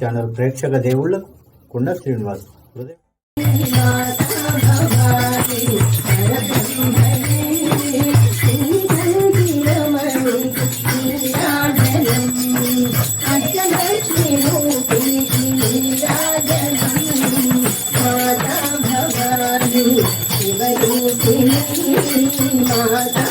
Channel ప్రేక్షక దేవుళ్ళకు కుండ శ్రీనివాస్ మాతా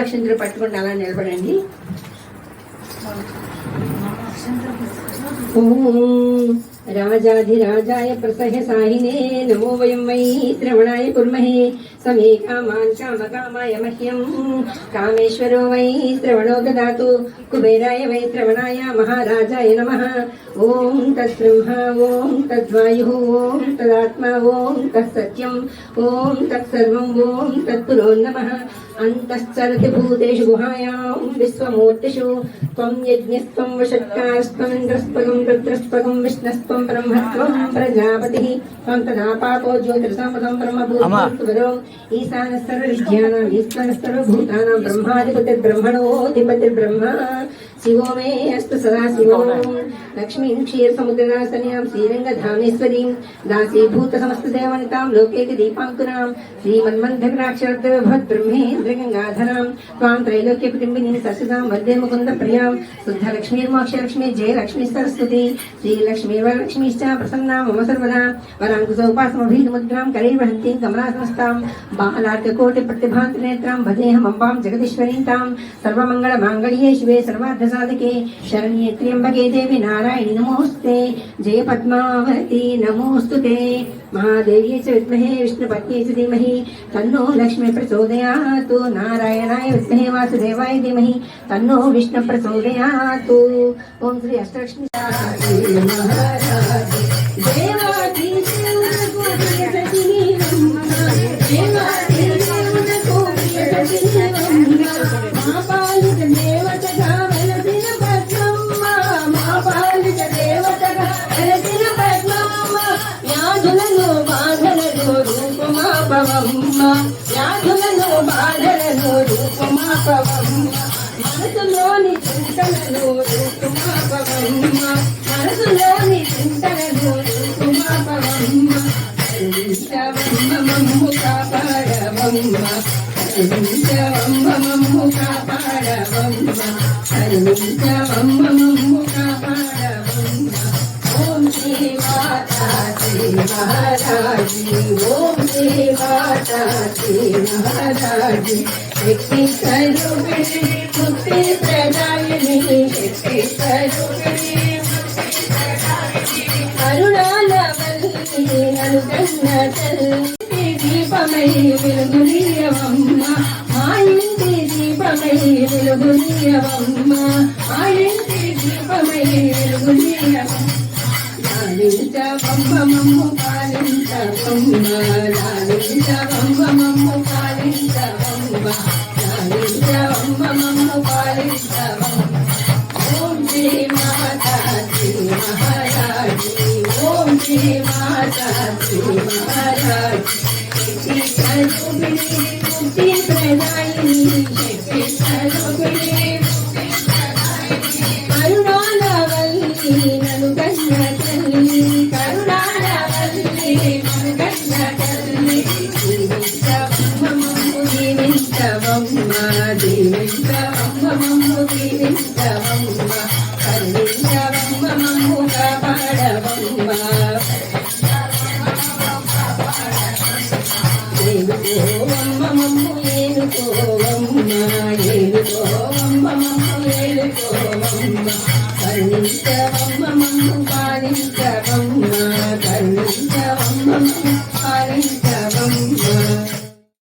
అక్షంతలు పట్టుకుంటే అలా నిలబడండి. राजाधिराजाय प्रसह साहिने, नमो वयं वै श्रवणाय कुर्महे, समे कामान् कामकामाय मह्यं कामेश्वरो वै श्रवणो ददातु, कुबेराय वै श्रवणाय महाराजाय नमः। ॐ तद्ब्रह्मा ॐ तद्वायुः, ॐ तदात्मा, ॐ तत्सत्यम्, ॐ तत्सर्वम्, ॐ तत्पुरो नमः। अन्तश्चरति भूतेषु गुहायां विश्वमूर्तिषु त्वं यज्ञस्त्वं वषट्कारस्त्वमिन्द्रस्त्वं रुद्रस्त्वं विष्णस्त्वम् విష్ణస్త్వం బ్రహ్మత్వం ప్రజాపతి. తదా పాపో జ్యోతిర్సమదం బ్రహ్మభూతోం ఈశాన సర్వవిద్యానాం ఈశ్వర సర్వభూతానాం బ్రహ్మాధిపతిర్బ్రహ్మణోధిపతిర్బ్రహ్మ శివో మే शिवो मे अस्तु सदा शिवो लक्ष्मीं क्षीरसमुद्रनाशन्यां श्रीरङ्गधामेश्वरीं, दासीभूतसमस्तदेवनितां, लोकैकदीपाङ्कुरां श्रीमन्मन्धकराक्षरद्वयभवद्ब्रह्मेन्द्रगङ्गाधरां त्वां त्रैलोक्यप्रतिम्बिनीं सशिदां वंदे मुकुन्दप्रियाँ शुद्धलक्ष्मीर्मोक्षलक्ष्मी जयलक्ष्मी सरस्वती श्रीलक्ष्मी वरलक्ष्मीश्च प्रसन्ना, मम सर्वदा वराङ्कुशोपासमभीतमुद्रां करैर्वहन्तीं कमलासंस्थां बालार्ककोटिप्रतिभान्तनेत्रां भजेऽहमम्बां जगदीश्वरीं तां सर्वमङ्गलमाङ्गल्ये शिवे सर्वार्थ साधके शरण्ये त्र्यंबके देवी नारायणी नमोस्ते। जय पद्मावती नमोस्तुते महादेवी च विद्महे विष्णुपत्न्यै च धीमहि। तन्नो लक्ष्मी प्रचोदयातु नारायणाय विद्महे वासुदेवाय धीमहि। तन्नो विष्णु प्रचोदयातु ओम श्री अष्टलक्ष्मी देवा మనసులోని చింతనలు రూపమాపవమ్మ మనసులోని చింతనలు రూపమాపవమ్మ మమ్ము కాపాడవమ్మ. మమ్ము కాపాడవమ్మ. మమ్ము కాపాడవమ్మ. ఓం శ్రీ మాతా శ్రీ మహారాజి ఓం శ్రీ మాతా శ్రీ శక్తి స్వరూపిణి ముక్తి శక్తి స్వరూపిణి కరుణాల వల్లి నలుగన్న తల్లి దీపమై వెలుగునీయవమ్మ మా ఇంటి దీపమై వెలుగునీయవమ్మ మా ఇంటి దీపమై వెలుగునీయవమ్మ లాలించవమ్మమమ్ము పాలించవమ్మ. లాలించవమ్మమమ్ము పాలించవమ్మ లాలించవమ్మమమ్ము పాలించవమ్మ ఓం శ్రీ మాతా శ్రీ మహారాజి ఓం శ్రీ మాతా శ్రీ మహారాజి శక్తి స్వరూపిణి ముక్తి ప్రదాయిని శక్తి స్వరూపిణి కరుణాలవల్లి దీవించవమ్మ దీవించవమ్మ దీవించవమ్మ కరుణించవమ్మ మమ్ము కాపాడవమ్మ మమ్ము మమ్ము కరుణించవమ్మ మమ్ము పాలించవమ్మ